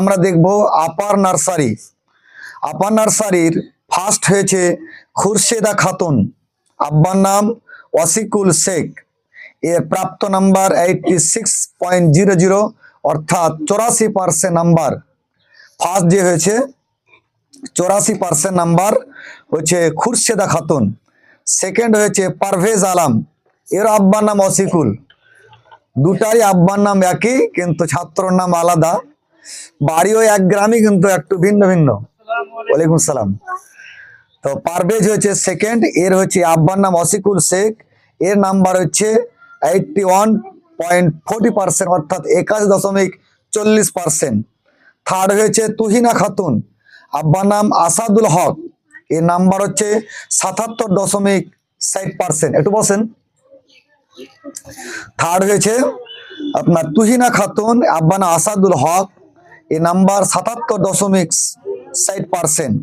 আমরা দেখব আপার নার্সারি। আপার নার্সারির ফার্স্ট হয়েছে খুরশেদা খাতুন। আব্বার নাম ওয়াসিকুল শেখ। এর প্রাপ্ত number eighty six point zero zero অর্থাৎ চৌরাশি পার্সেন্ট নাম্বার ফার্স্ট যে হয়েছে, চৌরাশি পার্সেন্ট নাম্বার হচ্ছে খুরশেদা খাতুন। সেকেন্ড হয়েছে পারভেজ আলাম। এর আব্বার নাম অসিকুল দুটারই আব্বার নাম একই, কিন্তু ছাত্রর নাম আলাদা। বাড়িও এক গ্রামই কিন্তু একটু ভিন্ন ভিন্ন। ওয়ালাইকুম সালাম। তো পারভেজ হচ্ছে সেকেন্ড এর হচ্ছে আব্বার নাম অসিকুল শেখ, এর নাম্বার হচ্ছে eighty one point forty percent অর্থাৎ একাশি দশমিক চল্লিশ পার্সেন্ট থার্ড হয়েছে তুহিনা খাতুন, আব্বার নাম আসাদুল হক, এর নাম্বার হচ্ছে সাতাত্তর দশমিক ষাট পার্সেন্ট একটু বসেন। থার্ড হয়েছে আপনার তুহিনা খাতুন আব্বানা আসাদুল হক এ নাম্বার সাতাত্তর দশমিক ষাট পার্সেন্ট।